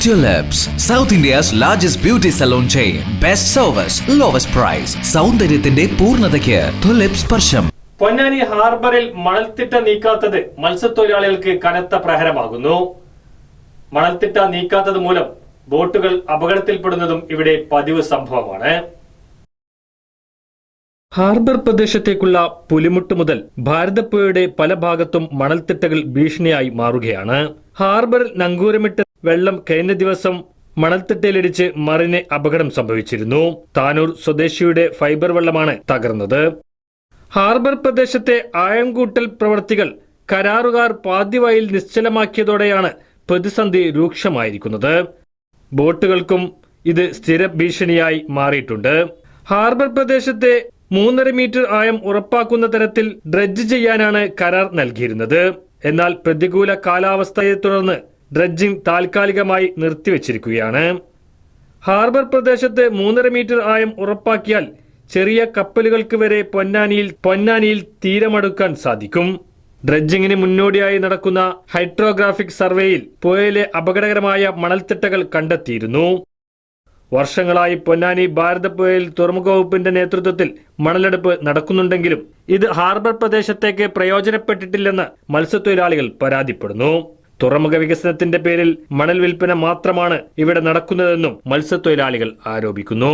Tulips, South India's largest beauty salon chain. Best service, lowest price. സൗന്ദര്യത്തിന്റെ പൂർണതയ്ക്ക് tulip സ്പർശം പൊന്നാനി ഹാർബറിൽ മണൽത്തിട്ട നീക്കാത്തത് മത്സ്യത്തൊഴിലാളികൾക്ക് കനത്ത പ്രഹരമാകുന്നു മണൽത്തിട്ട നീക്കാത്തത് മൂലം ബോട്ടുകൾ അപകടത്തിൽപ്പെടുന്നതും ഇവിടെ പതിവ് സംഭവമാണ് ഹാർബർ പ്രദേശത്തേക്കുള്ള പുലിമുട്ട് മുതൽ ഭാരതപ്പുഴയുടെ പല ഭാഗത്തും മണൽത്തിട്ടകൾ ഭീഷണിയായി മാറുകയാണ് ഹാർബറിൽ നങ്കൂരമിട്ട് വെള്ളം കഴിഞ്ഞ ദിവസം മണൽത്തിട്ടയിലിടിച്ച് മറിന് അപകടം സംഭവിച്ചിരുന്നു. താനൂർ സ്വദേശിയുടെ ഫൈബർ വെള്ളമാണ് തകർന്നത്. ഹാർബർ പ്രദേശത്തെ ആഴംകൂട്ടൽ പ്രവർത്തികൾ കരാറുകാർ പാതിവായിൽ നിശ്ചലമാക്കിയതോടെയാണ് പ്രതിസന്ധി രൂക്ഷമായിരിക്കുന്നത്. ബോട്ടുകൾക്കും ഇത് സ്ഥിര ഭീഷണിയായി മാറിയിട്ടുണ്ട്. ഹാർബർ പ്രദേശത്തെ മൂന്നര മീറ്റർ ആയം ഉറപ്പാക്കുന്ന തരത്തിൽ ഡ്രഡ്ജ് ചെയ്യാനാണ് കരാർ നൽകിയിരുന്നത്. എന്നാൽ പ്രതികൂല കാലാവസ്ഥയെ തുടർന്ന് ഡ്രഡ്ജിംഗ് താൽക്കാലികമായി നിർത്തിവച്ചിരിക്കുകയാണ്. ഹാർബർ പ്രദേശത്ത് മൂന്നര മീറ്റർ ആയം ഉറപ്പാക്കിയാൽ ചെറിയ കപ്പലുകൾക്ക് വരെ പൊന്നാനിയിൽ പൊന്നാനിയിൽ തീരമടുക്കാൻ സാധിക്കും. ഡ്രഡ്ജിങ്ങിന് മുന്നോടിയായി നടക്കുന്ന ഹൈഡ്രോഗ്രാഫിക് സർവേയിൽ പുഴയിലെ അപകടകരമായ മണൽത്തിട്ടകൾ കണ്ടെത്തിയിരുന്നു. വർഷങ്ങളായി പൊന്നാനി ഭാരതപ്പുഴയിൽ തുറമുഖ വകുപ്പിന്റെ നേതൃത്വത്തിൽ മണലെടുപ്പ് നടക്കുന്നുണ്ടെങ്കിലും ഇത് ഹാർബർ പ്രദേശത്തേക്ക് പ്രയോജനപ്പെട്ടിട്ടില്ലെന്ന് മത്സ്യത്തൊഴിലാളികൾ പരാതിപ്പെടുന്നു. തുറമുഖ വികസനത്തിന്റെ പേരിൽ മണൽ വിൽപ്പന മാത്രമാണ് ഇവിടെ നടക്കുന്നതെന്നും മത്സ്യത്തൊഴിലാളികൾ ആരോപിക്കുന്നു.